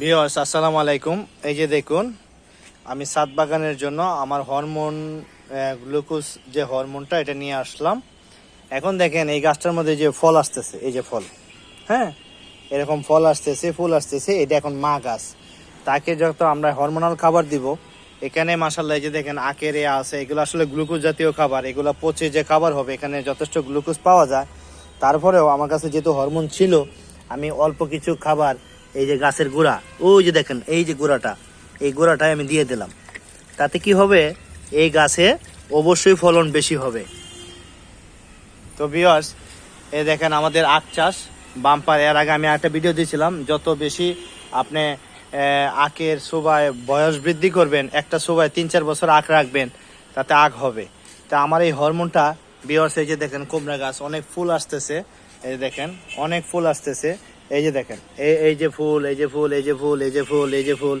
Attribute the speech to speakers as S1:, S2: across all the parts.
S1: Viewers আসসালামু আলাইকুম। এই যে দেখুন, আমি সাত বাগানের জন্য আমার হরমোন গ্লুকোজ যে হরমোনটা, এটা নিয়ে আসলাম। এখন দেখেন, এই গাছটার মধ্যে যে ফল আসতেছে, এই যে ফল হ্যাঁ? এরকম ফল আসতেছে, ফুল আসতেছে, এটা এখন মা গাছ। তাকে যত আমরা হরমোনাল খাবার দিব, এখানে মাসাল্লাহ এই যে দেখেন, আখের এ আছে, এগুলো আসলে গ্লুকোজ জাতীয় খাবার, এগুলো পচে যে খাবার হবে, এখানে যথেষ্ট গ্লুকোজ পাওয়া যায়। তারপরেও আমার কাছে যেহেতু হরমোন ছিল, আমি অল্প কিছু খাবার এই যে গাছের গোড়া, ওই যে দেখেন, এই যে গোড়াটা, এই গোড়াটাই আমি দিয়ে দিলাম। তাতে কি হবে? এই গাছে অবশ্যই ফলন বেশি হবে। তো বিয়ার্স এই দেখেন আমাদের আখ চাষ বাম্পার এর আগে আমি একটা ভিডিও দিয়েছিলাম, যত বেশি আপনি আখের শোভায় বয়স বৃদ্ধি করবেন, একটা শোভায় তিন চার বছর আখ রাখবেন, তাতে আখ হবে। তা আমার এই হরমোনটা বিয়ার্স এই যে দেখেন কুমড়া গাছ, অনেক ফুল আসতেছে, এই দেখেন, অনেক ফুল আসতেছে। এই যে দেখেন এই এই যে ফুল এই যে ফুল এই যে ফুল এই যে ফুল এই যে ফুল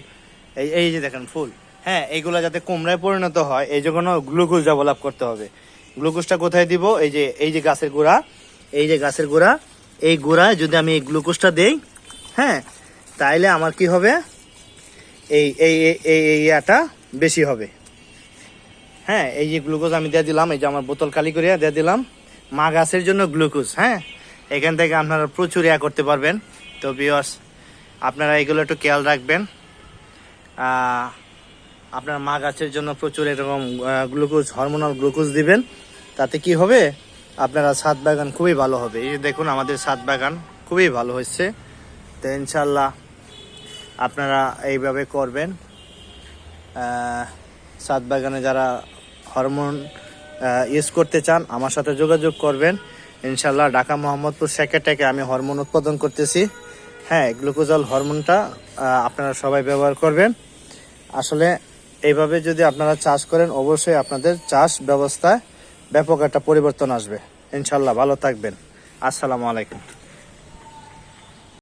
S1: এই এই যে দেখেন ফুল হ্যাঁ এইগুলো যাতে কুমড়ায় পরিণত হয় এই জন্য গ্লুকোজ ডেভেলপ করতে হবে গ্লুকোজটা কোথায় দিব এই যে এই যে গাছের গোড়া এই যে গাছের গোড়া এই গোড়ায় যদি আমি এই গ্লুকোজটা দেই হ্যাঁ তাইলে আমার কি হবে এই এই এই- এই ইয়াটা বেশি হবে হ্যাঁ এই যে গ্লুকোজ আমি দিয়ে দিলাম এই যে আমার বোতল খালি করিয়া দিয়ে দিলাম মা গাছের জন্য গ্লুকোজ হ্যাঁ এখান থেকে আপনারা প্রচুর ইয়া করতে পারবেন। তো বিয়স আপনারা এগুলো একটু খেয়াল রাখবেন। আপনার মা গাছের জন্য প্রচুর এরকম গ্লুকোজ হরমোনাল গ্লুকোজ দিবেন। তাতে কি হবে? আপনারা ছাদ বাগান খুবই ভালো হবে। এই দেখুন, আমাদের ছাদ বাগান খুবই ভালো হচ্ছে তো ইনশাল্লাহ আপনারা এইভাবে করবেন। ছাদ বাগানে যারা হরমোন ইউজ করতে চান, আমার সাথে যোগাযোগ করবেন। ইনশাল্লাহ ঢাকা মোহাম্মদপুর সেক্রেটারিকে আমি হরমোন উৎপাদন করতেছি। হ্যাঁ গ্লুকোজল হরমোনটা আপনারা সবাই ব্যবহার করবেন। আসলে এইভাবে যদি আপনারা চাষ করেন, অবশ্যই আপনাদের চাষ ব্যবস্থায় ব্যাপক একটা পরিবর্তন আসবে। ইনশাল্লাহ ভালো থাকবেন। আসসালামু আলাইকুম।